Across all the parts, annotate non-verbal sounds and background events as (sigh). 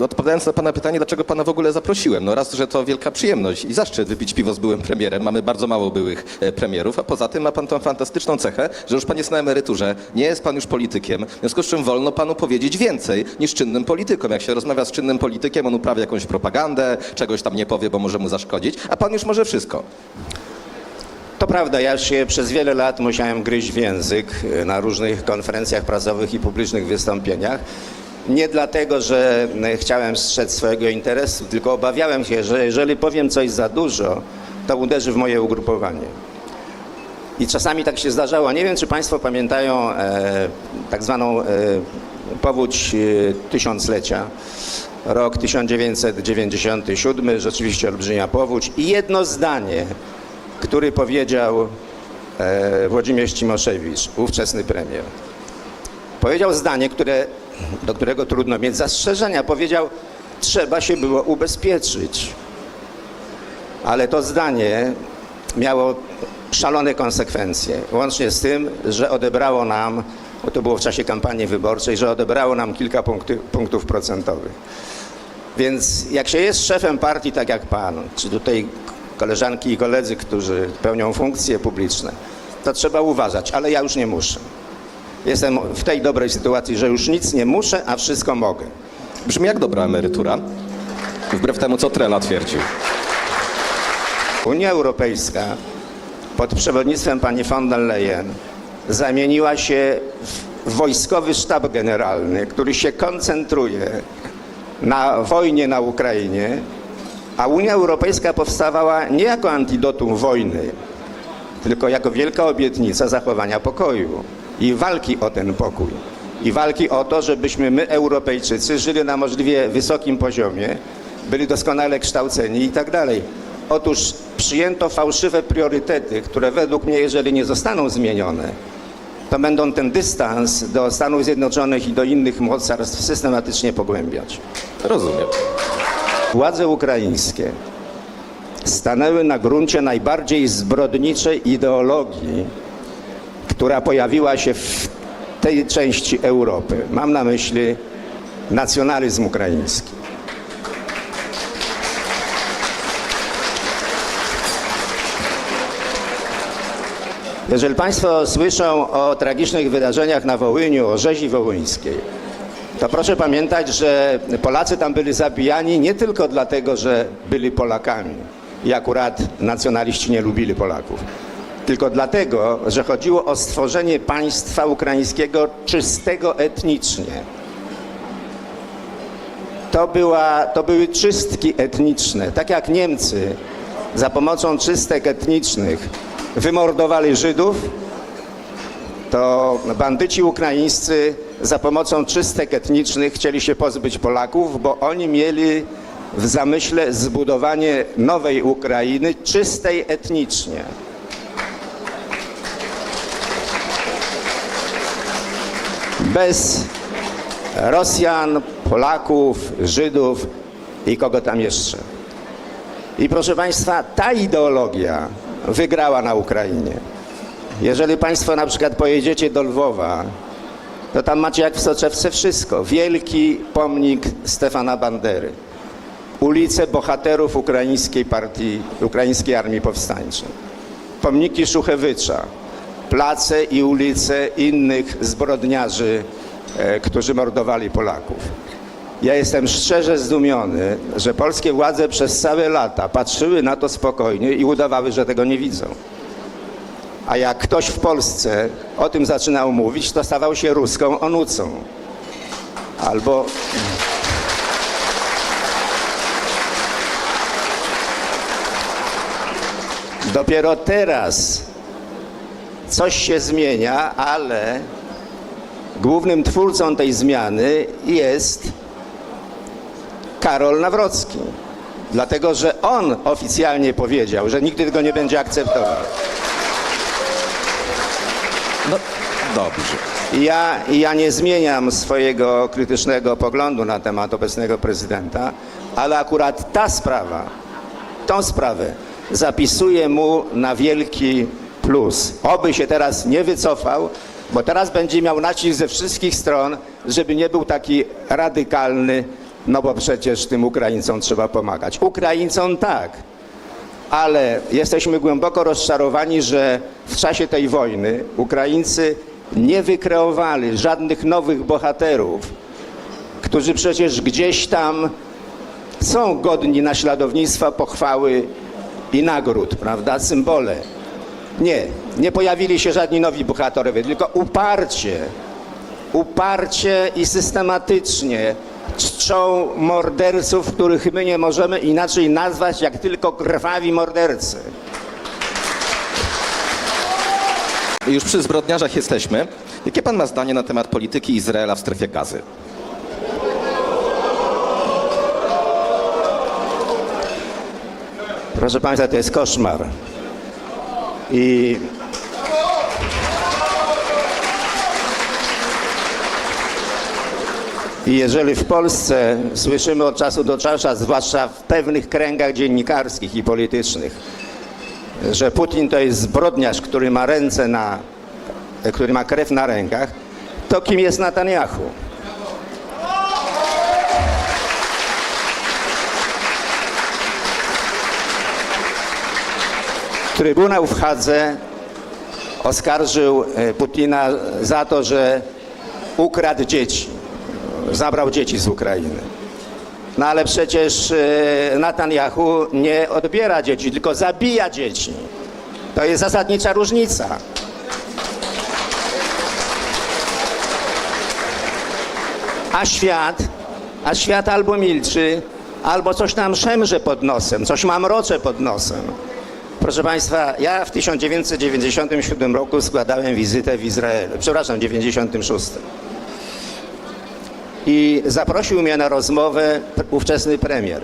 odpowiadając na pana pytanie, dlaczego pana w ogóle zaprosiłem? No raz, że to wielka przyjemność i zaszczyt wypić piwo z byłym premierem. Mamy bardzo mało byłych e, premierów, a poza tym ma pan tą fantastyczną cechę, że już pan jest na emeryturze, nie jest pan już politykiem, w związku z czym wolno panu powiedzieć więcej niż czynnym politykom. Jak się rozmawia z czynnym politykiem, on uprawia jakąś propagandę, czegoś tam nie powie, bo może mu zaszkodzić, a pan już może wszystko. To prawda, ja się przez wiele lat musiałem gryźć w język y, na różnych konferencjach prasowych i publicznych wystąpieniach. Nie dlatego, że y, chciałem strzec swojego interesu, tylko obawiałem się, że jeżeli powiem coś za dużo, to uderzy w moje ugrupowanie. I czasami tak się zdarzało. Nie wiem, czy Państwo pamiętają e, tak zwaną e, powódź e, tysiąclecia. Rok 1997, rzeczywiście olbrzymia powódź. I jedno zdanie, który powiedział e, Włodzimierz Cimoszewicz, ówczesny premier. Powiedział zdanie, które, do którego trudno mieć zastrzeżenia. Powiedział, trzeba się było ubezpieczyć. Ale to zdanie miało szalone konsekwencje, łącznie z tym, że odebrało nam, bo to było w czasie kampanii wyborczej, że odebrało nam kilka punkty, punktów procentowych. Więc jak się jest szefem partii, tak jak pan, czy tutaj koleżanki i koledzy, którzy pełnią funkcje publiczne, to trzeba uważać, ale ja już nie muszę. Jestem w tej dobrej sytuacji, że już nic nie muszę, a wszystko mogę. Brzmi jak dobra emerytura, wbrew temu, co Trela twierdził. Unia Europejska pod przewodnictwem pani von der Leyen zamieniła się w wojskowy sztab generalny, który się koncentruje na wojnie na Ukrainie, a Unia Europejska powstawała nie jako antidotum wojny, tylko jako wielka obietnica zachowania pokoju i walki o ten pokój. I walki o to, żebyśmy my, Europejczycy, żyli na możliwie wysokim poziomie, byli doskonale kształceni i tak dalej. Otóż przyjęto fałszywe priorytety, które według mnie, jeżeli nie zostaną zmienione, to będą ten dystans do Stanów Zjednoczonych i do innych mocarstw systematycznie pogłębiać. Rozumiem. Władze ukraińskie stanęły na gruncie najbardziej zbrodniczej ideologii, która pojawiła się w tej części Europy. Mam na myśli nacjonalizm ukraiński. Jeżeli Państwo słyszą o tragicznych wydarzeniach na Wołyniu, o rzezi wołyńskiej, to proszę pamiętać, że Polacy tam byli zabijani nie tylko dlatego, że byli Polakami i akurat nacjonaliści nie lubili Polaków, tylko dlatego, że chodziło o stworzenie państwa ukraińskiego czystego etnicznie. To, była, to były czystki etniczne, tak jak Niemcy za pomocą czystek etnicznych wymordowali Żydów, to bandyci ukraińscy za pomocą czystek etnicznych chcieli się pozbyć Polaków, bo oni mieli w zamyśle zbudowanie nowej Ukrainy czystej etnicznie. Bez Rosjan, Polaków, Żydów i kogo tam jeszcze. I proszę Państwa, ta ideologia wygrała na Ukrainie. Jeżeli Państwo na przykład pojedziecie do Lwowa, to tam macie jak w soczewce wszystko. Wielki pomnik Stefana Bandery, ulice bohaterów ukraińskiej partii, ukraińskiej armii powstańczej, pomniki Szuchewycza, place i ulice innych zbrodniarzy, e, którzy mordowali Polaków. Ja jestem szczerze zdumiony, że polskie władze przez całe lata patrzyły na to spokojnie i udawały, że tego nie widzą. A jak ktoś w Polsce o tym zaczynał mówić, to stawał się ruską onucą. Albo dopiero teraz coś się zmienia, ale głównym twórcą tej zmiany jest Karol Nawrocki. Dlatego, że on oficjalnie powiedział, że nigdy tego nie będzie akceptował. No, dobrze. Ja, ja nie zmieniam swojego krytycznego poglądu na temat obecnego prezydenta, ale akurat ta sprawa, tą sprawę zapisuje mu na wielki plus. Oby się teraz nie wycofał, bo teraz będzie miał nacisk ze wszystkich stron, żeby nie był taki radykalny no bo przecież tym Ukraińcom trzeba pomagać. Ukraińcom tak, ale jesteśmy głęboko rozczarowani, że w czasie tej wojny Ukraińcy nie wykreowali żadnych nowych bohaterów, którzy przecież gdzieś tam są godni naśladownictwa, pochwały i nagród, prawda, symbole. Nie, nie pojawili się żadni nowi bohaterowie, tylko uparcie, uparcie i systematycznie czczą morderców, których my nie możemy inaczej nazwać jak tylko krwawi mordercy. Już przy zbrodniarzach jesteśmy. Jakie pan ma zdanie na temat polityki Izraela w strefie gazy? Proszę Państwa, to jest koszmar. I I jeżeli w Polsce słyszymy od czasu do czasu, zwłaszcza w pewnych kręgach dziennikarskich i politycznych, że Putin to jest zbrodniarz, który ma ręce na, który ma krew na rękach, to kim jest Netanyahu? Trybunał w Hadze oskarżył e, Putina za to, że ukradł dzieci, zabrał dzieci z Ukrainy. No ale przecież e, Netanyahu nie odbiera dzieci, tylko zabija dzieci. To jest zasadnicza różnica. A świat, a świat albo milczy, albo coś tam szemrze pod nosem, coś mamrocze pod nosem. Proszę Państwa, ja w 1997 roku składałem wizytę w Izraelu, przepraszam, w 96. I zaprosił mnie na rozmowę ówczesny premier.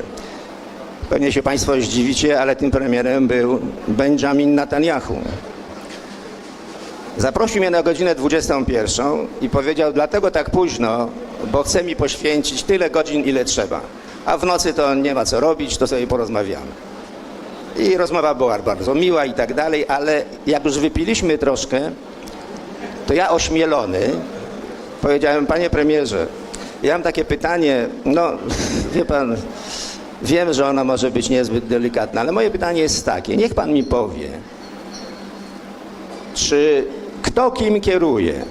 Pewnie się Państwo zdziwicie, ale tym premierem był Benjamin Netanyahu. Zaprosił mnie na godzinę 21 i powiedział, dlatego tak późno, bo chce mi poświęcić tyle godzin, ile trzeba. A w nocy to nie ma co robić, to sobie porozmawiamy. I rozmowa była bardzo miła i tak dalej, ale jak już wypiliśmy troszkę, to ja ośmielony powiedziałem, panie premierze, ja mam takie pytanie, no (laughs) wie pan, wiem, że ona może być niezbyt delikatna, ale moje pytanie jest takie, niech pan mi powie, czy kto kim kieruje?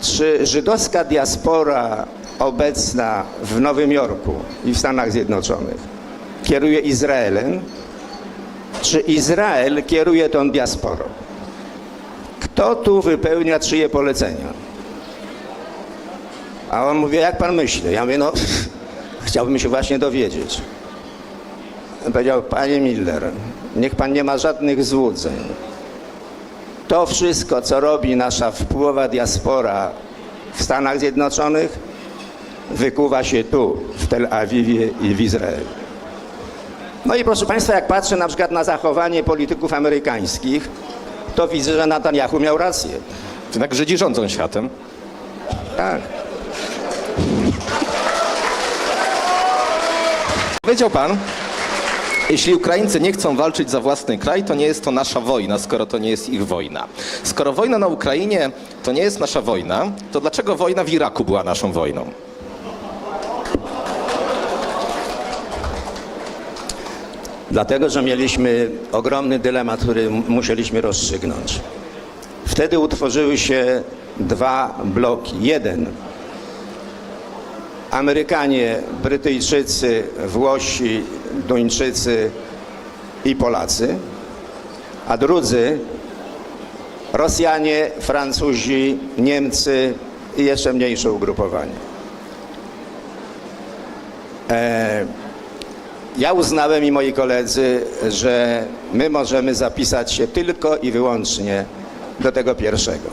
Czy żydowska diaspora obecna w Nowym Jorku i w Stanach Zjednoczonych kieruje Izraelem? Czy Izrael kieruje tą diasporą? Kto tu wypełnia czyje polecenia? A on mówi, jak pan myśli? Ja mówię, no (laughs) chciałbym się właśnie dowiedzieć. On powiedział, panie Miller, niech pan nie ma żadnych złudzeń. To wszystko, co robi nasza wpływowa diaspora w Stanach Zjednoczonych, wykuwa się tu, w Tel Awiwie i w Izraelu. No i proszę Państwa, jak patrzę na przykład na zachowanie polityków amerykańskich, to widzę, że Netanyahu miał rację. Jednak Żydzi rządzą światem. Tak. Powiedział pan, jeśli Ukraińcy nie chcą walczyć za własny kraj, to nie jest to nasza wojna, skoro to nie jest ich wojna. Skoro wojna na Ukrainie to nie jest nasza wojna, to dlaczego wojna w Iraku była naszą wojną? Dlatego, że mieliśmy ogromny dylemat, który musieliśmy rozstrzygnąć. Wtedy utworzyły się dwa bloki. Jeden Amerykanie, Brytyjczycy, Włosi, Duńczycy i Polacy, a drudzy Rosjanie, Francuzi, Niemcy i jeszcze mniejsze ugrupowanie. E, ja uznałem i moi koledzy, że my możemy zapisać się tylko i wyłącznie do tego pierwszego.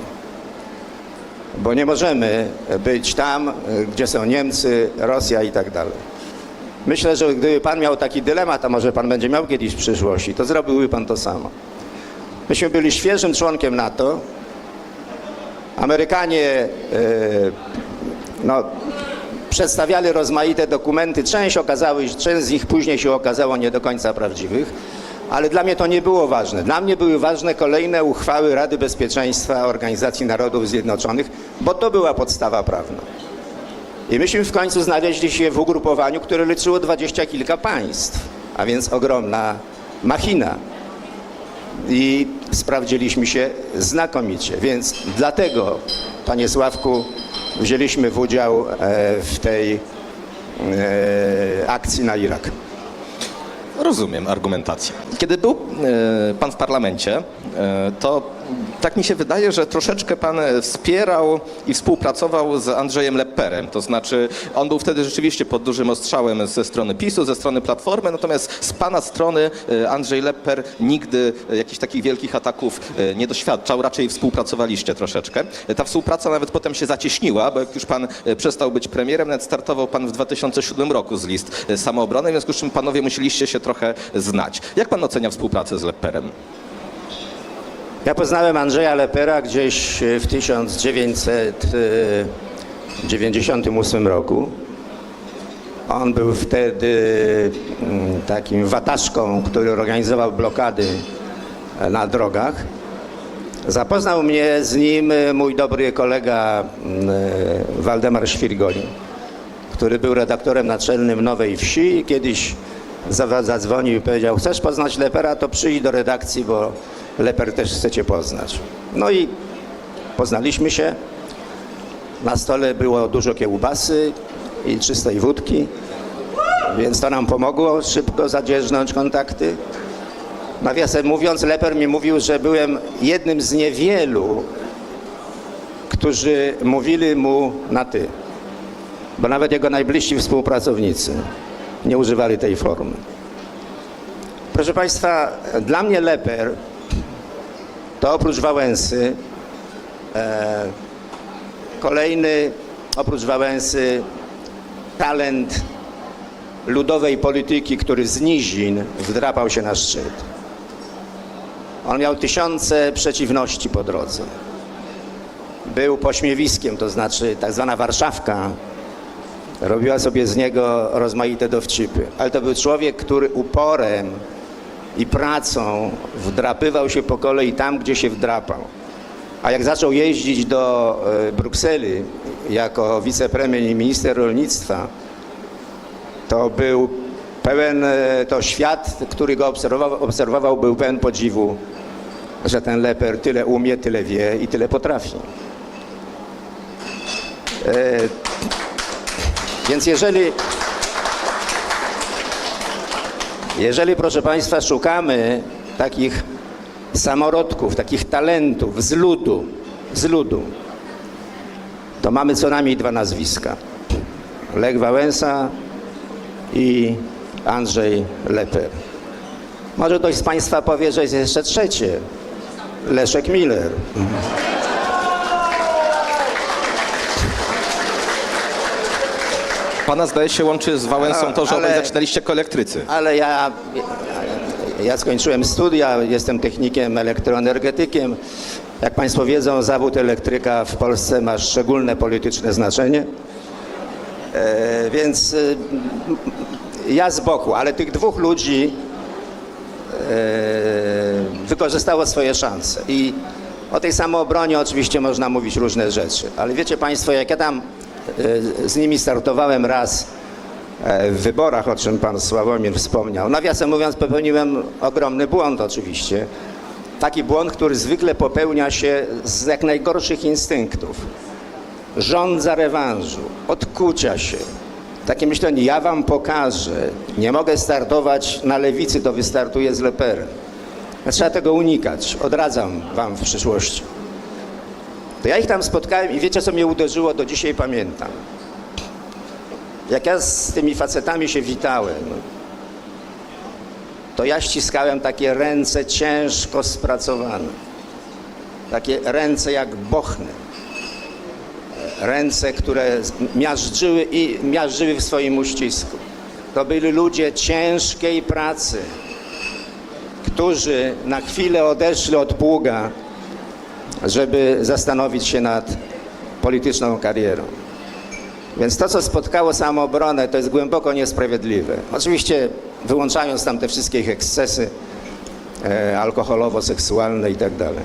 Bo nie możemy być tam, gdzie są Niemcy, Rosja i tak dalej. Myślę, że gdyby pan miał taki dylemat, a może pan będzie miał kiedyś w przyszłości, to zrobiłby pan to samo. Myśmy byli świeżym członkiem NATO. Amerykanie e, no, przedstawiali rozmaite dokumenty. Część, okazały, część z nich później się okazało nie do końca prawdziwych, ale dla mnie to nie było ważne. Dla mnie były ważne kolejne uchwały Rady Bezpieczeństwa Organizacji Narodów Zjednoczonych, bo to była podstawa prawna. I myśmy w końcu znaleźli się w ugrupowaniu, które liczyło dwadzieścia kilka państw, a więc ogromna machina. I sprawdziliśmy się znakomicie. Więc dlatego, panie Sławku, wzięliśmy w udział e, w tej e, akcji na Irak. Rozumiem argumentację. Kiedy był e, pan w parlamencie, to tak mi się wydaje, że troszeczkę pan wspierał i współpracował z Andrzejem Lepperem. To znaczy, on był wtedy rzeczywiście pod dużym ostrzałem ze strony PiSu, ze strony Platformy, natomiast z pana strony e, Andrzej Lepper nigdy e, jakichś takich wielkich ataków e, nie doświadczał, raczej współpracowaliście troszeczkę. Ta współpraca nawet potem się zacieśniła, bo jak już pan przestał być premierem, nawet startował pan w 2007 roku z list samoobrony, w związku z czym panowie musieliście się trochę znać. Jak pan ocenia współpracę z Lepperem? Ja poznałem Andrzeja Lepera gdzieś w 1998 roku. On był wtedy mm, takim wataszką, który organizował blokady na drogach. Zapoznał mnie z nim e, mój dobry kolega mm, e, Waldemar Świrgoń, który był redaktorem naczelnym Nowej Wsi i kiedyś zadzwonił i powiedział, chcesz poznać Lepera, to przyjdź do redakcji, bo Leper też chce cię poznać. No i poznaliśmy się. Na stole było dużo kiełbasy i czystej wódki, więc to nam pomogło szybko zadzierżnąć kontakty. Nawiasem mówiąc, Leper mi mówił, że byłem jednym z niewielu, którzy mówili mu na ty. Bo nawet jego najbliżsi współpracownicy nie używali tej formy. Proszę Państwa, dla mnie Leper to oprócz Wałęsy e, kolejny, oprócz Wałęsy, talent ludowej polityki, który z nizin wdrapał się na szczyt. On miał tysiące przeciwności po drodze. Był pośmiewiskiem, to znaczy tak zwana Warszawka robiła sobie z niego rozmaite dowcipy. Ale to był człowiek, który uporem i pracą wdrapywał się po kolei tam, gdzie się wdrapał. A jak zaczął jeździć do e, Brukseli jako wicepremier i minister rolnictwa, to był pełen, e, to świat, który go obserwował, obserwował był pełen podziwu, że ten leper tyle umie, tyle wie i tyle potrafi. E, więc jeżeli, jeżeli, proszę Państwa, szukamy takich samorodków, takich talentów z ludu, z ludu, to mamy co najmniej dwa nazwiska. Lech Wałęsa i Andrzej Leper. Może ktoś z Państwa powie, że jest jeszcze trzecie. Leszek Miller. Pana zdaje się łączy z Wałęsą to, że Ale- obaj zaczynaliście koelektrycy. Ale ja, ja skończyłem studia, jestem technikiem elektroenergetykiem. Jak Państwo wiedzą, zawód elektryka w Polsce ma szczególne polityczne znaczenie. E, więc e, ja z boku, ale tych dwóch ludzi e, wykorzystało swoje szanse. I o tej samoobronie oczywiście można mówić różne rzeczy, ale wiecie Państwo, jak ja tam z nimi startowałem raz e, w wyborach, o czym pan Sławomir wspomniał, nawiasem mówiąc, popełniłem ogromny błąd oczywiście. Taki błąd, który zwykle popełnia się z jak najgorszych instynktów. Żądza rewanżu, odkucia się. Takie myślenie, ja wam pokażę, nie mogę startować na lewicy, to wystartuję z Leperem. Trzeba tego unikać, odradzam wam w przyszłości. To ja ich tam spotkałem i wiecie, co mnie uderzyło, do dzisiaj pamiętam. Jak ja z tymi facetami się witałem, to ja ściskałem takie ręce ciężko spracowane. Takie ręce jak bochny. Ręce, które miażdżyły i miażdżyły w swoim uścisku. To byli ludzie ciężkiej pracy, którzy na chwilę odeszli od pługa, żeby zastanowić się nad polityczną karierą. Więc to, co spotkało samoobronę, to jest głęboko niesprawiedliwe. Oczywiście wyłączając tam te wszystkie ich ekscesy e, alkoholowo-seksualne i tak dalej.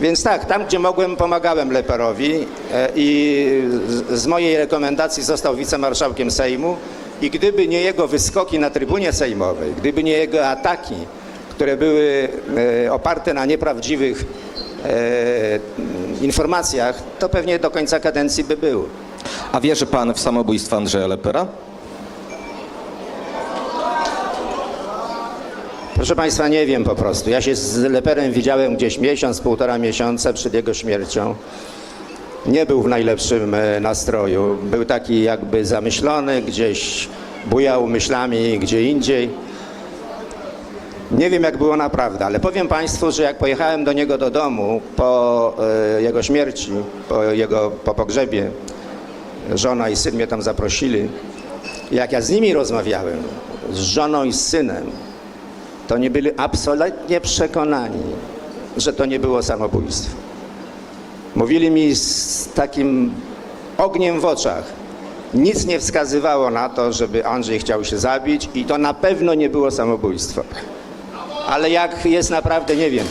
Więc tak, tam gdzie mogłem, pomagałem Leperowi e, i z, z mojej rekomendacji został wicemarszałkiem Sejmu i gdyby nie jego wyskoki na trybunie sejmowej, gdyby nie jego ataki, które były e, oparte na nieprawdziwych informacjach, to pewnie do końca kadencji by był. A wierzy pan w samobójstwo Andrzeja Lepera? Proszę Państwa, nie wiem po prostu. Ja się z Leperem widziałem gdzieś miesiąc, półtora miesiąca przed jego śmiercią. Nie był w najlepszym e, nastroju. Był taki jakby zamyślony, gdzieś bujał myślami gdzie indziej. Nie wiem, jak było naprawdę, ale powiem Państwu, że jak pojechałem do niego do domu po e, jego śmierci, po jego po pogrzebie, żona i syn mnie tam zaprosili. Jak ja z nimi rozmawiałem, z żoną i z synem, to nie byli absolutnie przekonani, że to nie było samobójstwo. Mówili mi z takim ogniem w oczach. Nic nie wskazywało na to, żeby Andrzej chciał się zabić i to na pewno nie było samobójstwo. Ale jak jest naprawdę, nie wiem.